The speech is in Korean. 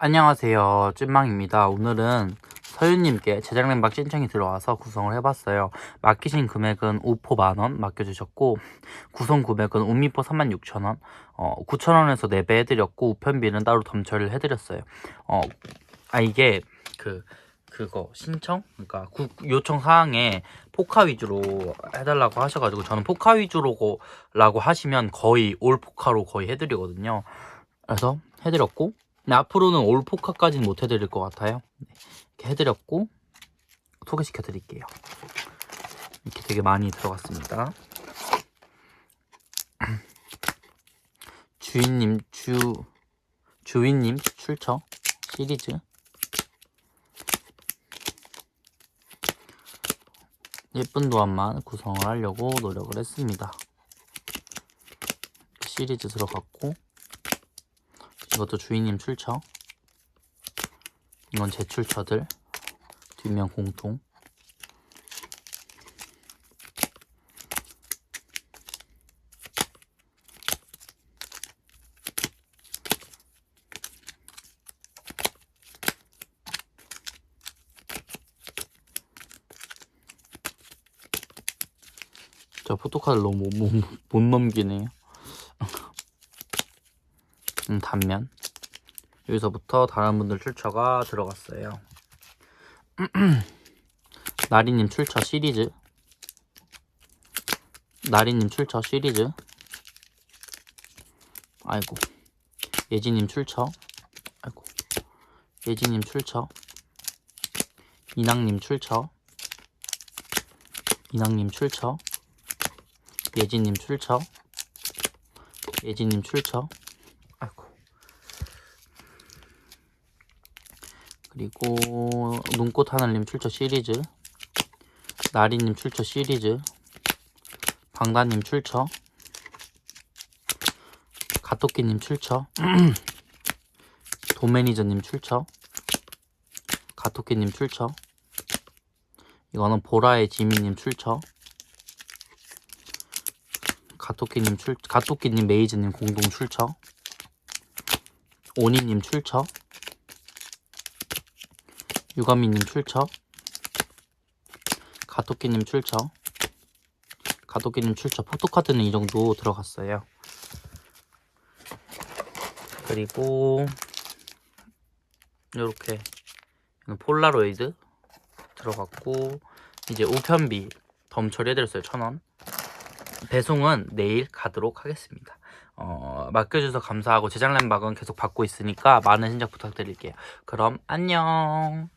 안녕하세요. 찐망입니다. 오늘은 서윤님께 제작 램박 신청이 들어와서 구성을 해봤어요. 맡기신 금액은 우포 만원 맡겨주셨고, 구성 금액은 우미포 36,000원, 어, 9,000원에서 4배 해드렸고, 우편비는 따로 덤처리를 해드렸어요. 어, 아, 이게, 그, 그거, 신청? 그러니까, 구- 요청 사항에 포카 위주로 해달라고 하셔가지고, 저는 포카 위주로라고 하시면 거의 올 포카로 거의 해드리거든요. 그래서 해드렸고, 네, 앞으로는 올 포카까지는 못 해드릴 것 같아요. 네, 이렇게 해드렸고 소개시켜 드릴게요. 이렇게 되게 많이 들어갔습니다. 주인님 주 주인님 출처 시리즈 예쁜 도안만 구성을 하려고 노력을 했습니다. 시리즈 들어갔고 이것도 주인님 출처. 이건 제 출처들. 뒷면 공통. 저 포토카드 너무 못, 못, 못 넘기네요. 음, 단면. 여기서부터 다른 분들 출처가 들어갔어요. 나리님 출처 시리즈. 나리님 출처 시리즈. 아이고. 예지님 출처. 아이고. 예지님 출처. 이낭님 출처. 이낭님 출처. 예지님 출처. 예지님 출처. 아이고. 그리고 눈꽃 하늘님 출처 시리즈 나리님 출처 시리즈 방다님 출처 가토끼님 출처 도매니저님 출처 가토끼님 출처 이거는 보라의 지미님 출처 가토끼님 출 가토끼님 메이즈님 공동 출처 오니님 출처 유가미님 출처. 가토끼님 출처. 가토끼님 출처. 포토카드는 이 정도 들어갔어요. 그리고 이렇게 폴라로이드 들어갔고 이제 우편비 덤 처리해드렸어요. 천원. 배송은 내일 가도록 하겠습니다. 어, 맡겨주셔서 감사하고 제작 램박은 계속 받고 있으니까 많은 신작 부탁드릴게요. 그럼 안녕